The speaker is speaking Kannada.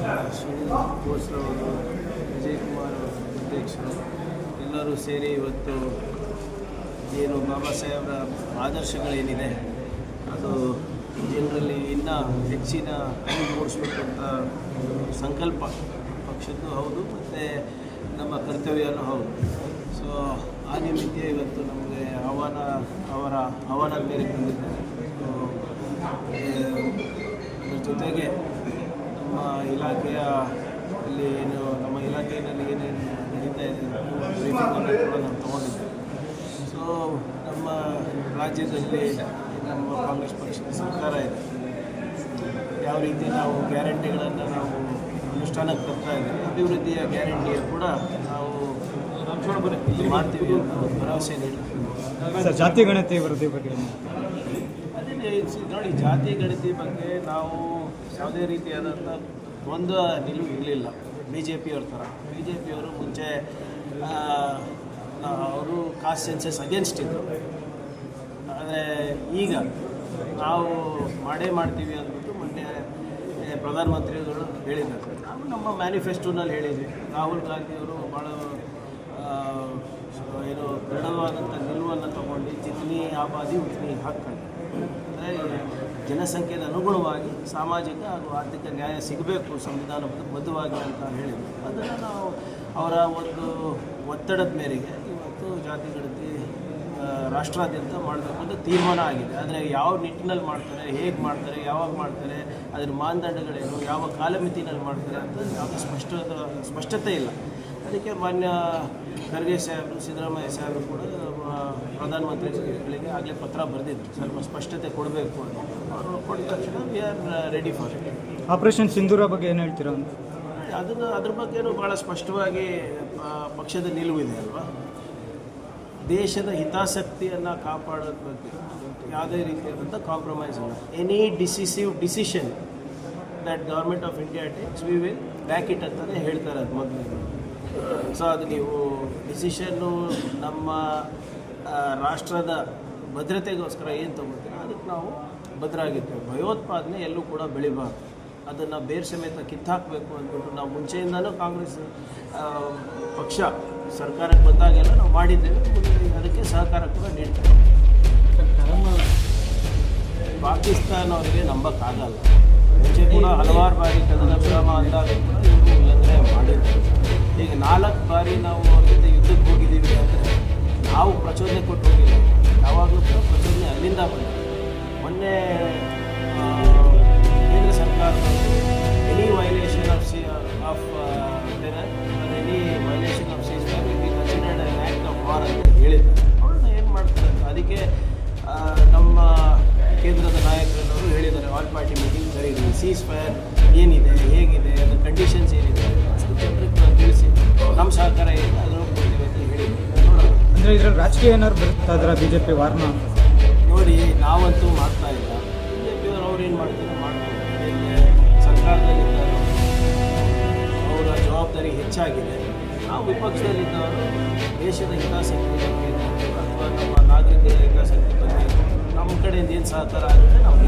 ಬೋಸ್ರವರು ವಿಜಯ್ ಕುಮಾರ್ ಅಧ್ಯಕ್ಷರು ಎಲ್ಲರೂ ಸೇರಿ ಇವತ್ತು ಏನು ಬಾಬಾ ಸಾಹೇಬರ ಆದರ್ಶಗಳೇನಿದೆ ಅದು ಜನರಲ್ಲಿ ಇನ್ನೂ ಹೆಚ್ಚಿನ ಅರಿವು ಅಂತ ಸಂಕಲ್ಪ ಪಕ್ಷದ್ದು ಹೌದು ಮತ್ತು ನಮ್ಮ ಕರ್ತವ್ಯನೂ ಹೌದು ಸೊ ಆ ನಿಮಿತ್ತ ಇವತ್ತು ನಮಗೆ ಆಹ್ವಾನ ಅವರ ಆಹ್ವಾನ ಬೇರೆ ಆ, ಅದ್ರ ಜೊತೆಗೆ ನಮ್ಮ ಇಲಾಖೆಯ ಅಲ್ಲಿ ಏನು ನಮ್ಮ ಇಲಾಖೆಯಲ್ಲಿ ಏನೇನು ನಡೀತಾ ಇದೆ ಕೂಡ ನಾವು ತೊಗೊಂಡಿದ್ದೇವೆ. ಸೊ ನಮ್ಮ ರಾಜ್ಯದಲ್ಲಿ ನಮ್ಮ ಕಾಂಗ್ರೆಸ್ ಪಕ್ಷದ ಸರ್ಕಾರ ಇದೆ. ಯಾವ ರೀತಿ ನಾವು ಗ್ಯಾರಂಟಿಗಳನ್ನು ನಾವು ಅನುಷ್ಠಾನಕ್ಕೆ ತರ್ತಾ ಇದ್ದೀವಿ ಅಭಿವೃದ್ಧಿಯ ಗ್ಯಾರಂಟಿಯ ಕೂಡ ನಾವು ಇಲ್ಲಿ ಮಾಡ್ತೀವಿ ಅಂತ ಒಂದು ಭರವಸೆ ನೀಡ್ತೀವಿ ಜಾತಿ ಗಣತಿ ವರದಿ ಬಗ್ಗೆ ಅದೇ ನೋಡಿ ಜಾತಿ ಗಣತಿ ಬಗ್ಗೆ ನಾವು ಯಾವುದೇ ರೀತಿಯಾದಂಥ ಒಂದು ನಿಲುವು ಇರಲಿಲ್ಲ. ಬಿ ಜೆ ಪಿಯವ್ರ ಥರ. ಬಿ ಜೆ ಪಿಯವರು ಮುಂಚೆ ಅವರು ಕಾಸ್ಟ್ ಸೆನ್ಸಸ್ ಅಗೇನ್ಸ್ಟ್ ಇದ್ದರು ಆದರೆ ಈಗ ನಾವು ಮಾಡೇ ಮಾಡ್ತೀವಿ ಅಂದ್ಬಿಟ್ಟು ಮೊನ್ನೆ ಪ್ರಧಾನಮಂತ್ರಿಗಳು ಹೇಳಿದ್ದಾರೆ. ನಾವು ನಮ್ಮ ಮ್ಯಾನಿಫೆಸ್ಟೋನಲ್ಲಿ ಹೇಳಿದ್ವಿ. ರಾಹುಲ್ ಗಾಂಧಿಯವರು ಭಾಳ ಏನು ದೃಢವಾದಂಥ ನಿಲುವನ್ನು ತಗೊಂಡು ಜಿತ್ನಿ ಆಬಾದಿ ಉತ್ನಿ ಹಾಕ್ಕೊಂಡು ಅಂದರೆ ಜನಸಂಖ್ಯೆಗೆ ಅನುಗುಣವಾಗಿ ಸಾಮಾಜಿಕ ಹಾಗೂ ಆರ್ಥಿಕ ನ್ಯಾಯ ಸಿಗಬೇಕು, ಸಂವಿಧಾನ ಬದ್ಧವಾಗಿ ಅಂತ ಹೇಳಿದ್ರು. ಅದನ್ನು ನಾವು ಅವರ ಒಂದು ಒತ್ತಡದ ಮೇರೆಗೆ ಇವತ್ತು ಜಾತಿ ಗಣತಿ ರಾಷ್ಟ್ರಾದ್ಯಂತ ಮಾಡಬೇಕು ಅಂತ ತೀರ್ಮಾನ ಆಗಿದೆ. ಆದರೆ ಯಾವ ನಿಟ್ಟಿನಲ್ಲಿ ಮಾಡ್ತಾರೆ, ಹೇಗೆ ಮಾಡ್ತಾರೆ, ಯಾವಾಗ ಮಾಡ್ತಾರೆ, ಅದರ ಮಾನದಂಡಗಳೇನು, ಯಾವ ಕಾಲಮಿತಿನಲ್ಲಿ ಮಾಡ್ತಾರೆ ಅಂತ ಯಾವುದೇ ಸ್ಪಷ್ಟ, ಸ್ಪಷ್ಟತೆ ಇಲ್ಲ. ಅದಕ್ಕೆ ಮಾನ್ಯ ಖರ್ಗೆ ಸಾಹೇಬರು, ಸಿದ್ದರಾಮಯ್ಯ ಸಾಹೇಬರು ಕೂಡ ಪ್ರಧಾನಮಂತ್ರಿಗಳಿಗೆ ಆಗಲೇ ಪತ್ರ ಬರೆದಿದ್ರು ಸ್ವಲ್ಪ ಸ್ಪಷ್ಟತೆ ಕೊಡಬೇಕು ಅಂತ. ಅವರು ಕೊಟ್ಟ ತಕ್ಷಣ we are ready for it Operation Sindoor ಬಗ್ಗೆ ಏನು ಹೇಳ್ತೀರಾ? ಅಂತ ಅದನ್ನು ಅದ್ರ ಬಗ್ಗೆನೂ ಭಾಳ ಸ್ಪಷ್ಟವಾಗಿ ಪಕ್ಷದ ಪಕ್ಷದ ನಿಲುವಿದೆ ಅಲ್ವಾ? ದೇಶದ ಹಿತಾಸಕ್ತಿಯನ್ನು ಕಾಪಾಡೋದ್ರ ಬಗ್ಗೆ ಯಾವುದೇ ರೀತಿಯಾದಂಥ ಕಾಂಪ್ರಮೈಸ್ ಇಲ್ಲ. Any decisive decision that government of India takes we will back it ಅಂತಲೇ ಹೇಳ್ತಾರೆ ಅದು ಮೊದಲು ಸೊ ಅದು ನೀವು ಡಿಸಿಷನ್ನು ನಮ್ಮ ರಾಷ್ಟ್ರದ ಭದ್ರತೆಗೋಸ್ಕರ ಏನು ತಗೋತೀರ? ಅದಕ್ಕೆ ನಾವು ಭದ್ರಾಗಿರ್ತೀವಿ. ಭಯೋತ್ಪಾದನೆ ಎಲ್ಲೂ ಕೂಡ ಬೆಳಿಬಾರ್ದು. ಅದನ್ನು ಬೇರೆ ಸಮೇತ ಕಿತ್ತಾಕಬೇಕು ಅಂದ್ಬಿಟ್ಟು ನಾವು ಮುಂಚೆಯಿಂದಲೂ ಕಾಂಗ್ರೆಸ್ ಪಕ್ಷ ಸರ್ಕಾರಕ್ಕೆ ಬಂದಾಗೆಲ್ಲ ನಾವು ಮಾಡಿದ್ದೇವೆ. ಅದಕ್ಕೆ ಸಹಕಾರ ಕೂಡ ನೀಡ್ತೇವೆ. ಪಾಕಿಸ್ತಾನ ಅವರಿಗೆ ನಂಬಕ್ಕಾಗಲ್ಲ ಮುಂಚೆ ಕೂಡ ಹಲವಾರು ಬಾರಿ ಕನ್ನಡ ವಿರಾಮ ಅಂದಾಗ ಕೂಡ ನಾಲ್ಕು ಬಾರಿ ನಾವು ಅವ್ರ ಜೊತೆ ಯುದ್ಧಕ್ಕೆ ಹೋಗಿದ್ದೀವಿ ಅಂದರೆ ನಾವು ಪ್ರಚೋದನೆ ಕೊಟ್ಟು ಹೋಗಿಲ್ಲ. ಯಾವಾಗಲೂ ಕೂಡ ಪ್ರಚೋದನೆ ಅಲ್ಲಿಂದ ಬಂದಿದೆ. ಮೊನ್ನೆ ಕೇಂದ್ರ ಸರ್ಕಾರ any violation of C of any violation of be considered act of war ಅಂತ ಹೇಳಿದ್ದಾರೆ. ಅವ್ರನ್ನ ಏನು ಮಾಡ್ತಾರೆ ಅದಕ್ಕೆ ನಮ್ಮ ಕೇಂದ್ರದ ನಾಯಕರನ್ನವರು ಹೇಳಿದ್ದಾರೆ. ಆಲ್ ಪಾರ್ಟಿ ಮೀಟಿಂಗ್ ಕರೀರಿ ಸೀಸ್ ಫೈರ್ ಏನಿದೆ, ಹೇಗಿದೆ ಅದು ಕಂಡೀಷನ್ಸ್ ಏನಿದೆ ನಮ್ಮ ಸಹಕಾರ ಏನು ಅದನ್ನು ಕೊಡ್ತೀವಿ ನೋಡೋಣ ಅಂದರೆ ಇದ್ರಲ್ಲಿ ರಾಜಕೀಯ ಏನಾದ್ರು ಬರುತ್ತಾ ಇದ್ರ ಬಿ ಜೆ ಪಿ ವಾರ್ನ? ನೋಡಿ ನಾವಂತೂ ಮಾಡ್ತಾ ಇಲ್ಲ. ಬಿ ಜೆ ಪಿಯವರು ಅವ್ರು ಏನು ಮಾಡ್ತಾರೆ ಮಾಡ್ತಾರೆ ಸರ್ಕಾರದಲ್ಲಿದ್ದಾರೆ ಅವರ ಜವಾಬ್ದಾರಿ ಹೆಚ್ಚಾಗಿದೆ. ನಾವು ವಿಪಕ್ಷದಲ್ಲಿದ್ದವರು ದೇಶದ ಹಿತಾಸಕ್ತಿ ಬಗ್ಗೆ ಅಥವಾ ನಮ್ಮ ನಾಗರಿಕರ ಹಿತಾಸಕ್ತಿ ಬಗ್ಗೆ ನಮ್ಮ ಕಡೆಯಿಂದ ಏನು ಸಹಕಾರ ಆಗುತ್ತೆ ನಾವು